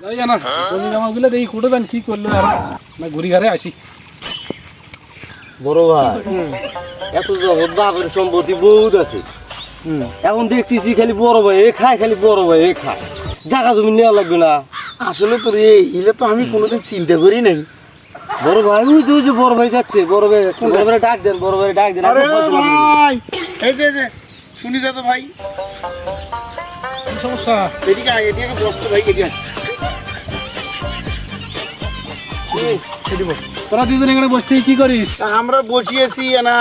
যাই জানা জমি জামাগুলো দেখি কুটবেন কি করল আর? না ঘুরি ঘরে আসি। বড় ভাই এত জগৎ বাপের সম্পত্তি বহুত আছে। এখন দেখতেছি খালি বড় ভাই এ খায় খালি বড় ভাই এ খায়। জায়গা জমি নেওয়া লাগবে না। আসলে তোর এই হিলে তো আমি কোনোদিন চিন্তা করি নাই। বড় ভাই ওই যে ওই যে বড় ভাই যাচ্ছে বড় ভাই যাচ্ছে। বড় ভাই ডাক দেন বড় ভাই ডাক দেন আরে। ভাই এই যে শুনি যা তো ভাই। সমস্যা? এদিকে আয় এদিকে বসতো ভাই এদিকে তোরা দুজন এখানে বসতে কি করিস আমরা বসিয়েছি না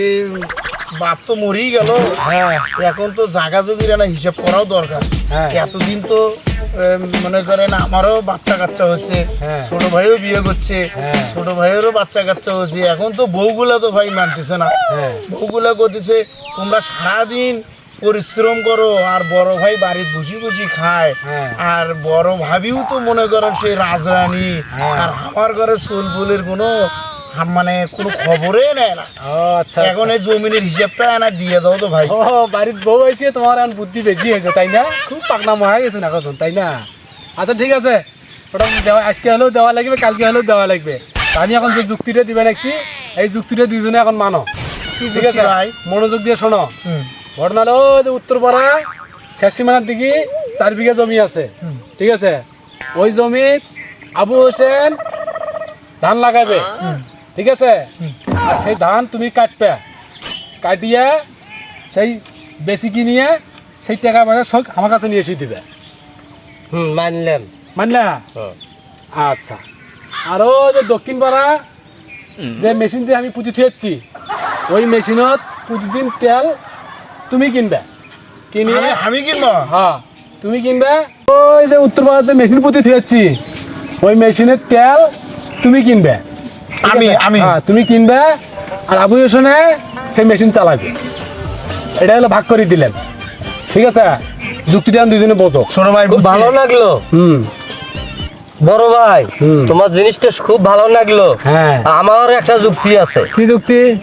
এই বাপ তো মরেই গেল হ্যাঁ এখন তো জাগা জমির না হিসাব করাও দরকার হ্যাঁ। এতদিন তো মনে করেন আমারও বাচ্চা কাচ্চা হয়েছে হ্যাঁ। ছোট ভাইও বিয়ে করছে। ছোট ভাইয়েরও বাচ্চা কাচ্চা হয়েছে এখন তো বউগুলা তো ভাই মানতেছে না বউগুলা করতেছে তোমরা সারাদিন পরিশ্রম করো আর বড় ভাই বাড়ি বসে বসে খায়। হ্যাঁ। আর বড় ভাবিও তো মনে করো সে রাজরানী হ্যাঁ। আর আমার ঘরে সোল ফুলের কোনো মানে কোনো খবরে নেয় না। আচ্ছা এখন এই জমিনের হিসাবটা না দিয়ে দাও তো ভাই। ও বাড়ির বউ এসে তোমার এখন বুদ্ধি বেশি হয়েছে তাই না? খুব পাকনাম হয়ে গেছে না এখন তাই না? আচ্ছা ঠিক আছে। ওটা দেওয়া আজকে হলেও দেওয়া লাগবে কালকে হলেও দেওয়া লাগবে। আমি এখন যে যুক্তিটা দিবে রাখছি এই যুক্তিটা দুইজনে এখন মানো। ঠিক আছে? ভাই? মনোযোগ দিয়ে শোনো। ঘটনা হলো যে উত্তরপাড়া শেষ সীমানার দিকে চার বিঘা জমি আছে। ঠিক আছে? ওই জমি আবু হোসেন ধান লাগাবে। ঠিক আছে? আর সেই ধান তুমি কাটবে। কাটিয়ে সেই বেশি কিনিয়ে সেই টাকা পয়সা সব আমার কাছে নিয়ে এসে দিবে। হুম মানলাম। মানলা? আচ্ছা। আরও যে দক্ষিণ পাড়া যে মেশিন দিয়ে আমি পুঁজি থুয়েছি ওই মেশিনত প্রতিদিন তেল তুমি কিনবে। কিনে আমি- কিনবো? হ্যাঁ। তুমি কিনবে। ওই যে উত্তর ভারতে মেশিন পুঁতি থুয়েছি ওই মেশিনের তেল তুমি কিনবে। আমি আমি। হ্যাঁ তুমি কিনবে আর আবু হোসেনে সেই মেশিন চালাবে। এটা হলো ভাগ করে দিলেন। ঠিক আছে? যুক্তিটা আমি দুজনে বোঝো। ছোট ভাই খুব ভালো লাগল। হুম। বড় ভাই হুম। তোমার জিনিসটা খুব ভালো লাগল। হ্যাঁ। আমার একটা যুক্তি আছে। কি যুক্তি?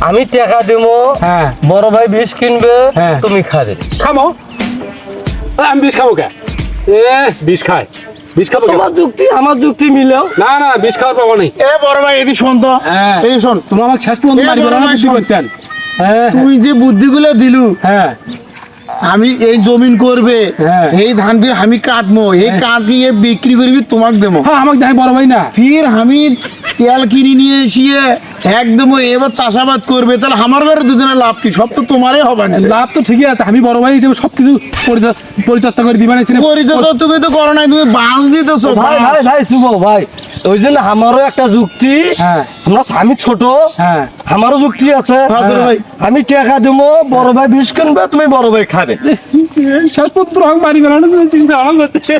আমি টাকা দেবো হ্যাঁ। বড় ভাই বিষ কিনবে হ্যাঁ। তুমি খাবে। খামো। আমি বিষ খাব কে? এ বিষ খায়। বিষ খাব তোমার যুক্তি আমার যুক্তি মিলেও। না না বিষ খাওয়ার পাবো নেই। এ বড় ভাই এদি শোন তো। হ্যাঁ। এই শোন। তোমরা আমাকে শেষ পর্যন্ত মারি বড় ভাই। করছেন। হ্যাঁ। তুই যে বুদ্ধিগুলো দিলু হ্যাঁ। আমি এই জমিন করবে হ্যাঁ। এই ধান ফির আমি কাটবো এই কাটিয়ে বিক্রি করবি তোমাকে দেবো। হ্যাঁ আমাকে দেখ বড় ভাই না। ফির আমি তেল কিনে নিয়ে এসিয়ে একদম এবার চাষাবাদ করবে তাহলে আমার ঘরে দুজনের লাভ কি? সব তো তোমারই হবে না লাভ তো ঠিকই আছে আমি বড় ভাই হিসেবে সবকিছু পরিচর্যা- পরিচর্যা করে দিবা নিয়েছি পরিচয় তো তুমি তো করো নাই তুমি বাঁশ দিতেছো ভাই ভাই ভাই শুভ ভাই ওই জন্য আমারও একটা যুক্তি হ্যাঁ। আমরা আমি ছোট হ্যাঁ। আমারও যুক্তি আছে। আমি টাকা দেবো বড় ভাই বিষ কিনবে তুমি বড় ভাই খাবে। শেষ পর্যন্ত বেড়ানো চিন্তা ভাবনা করতেছে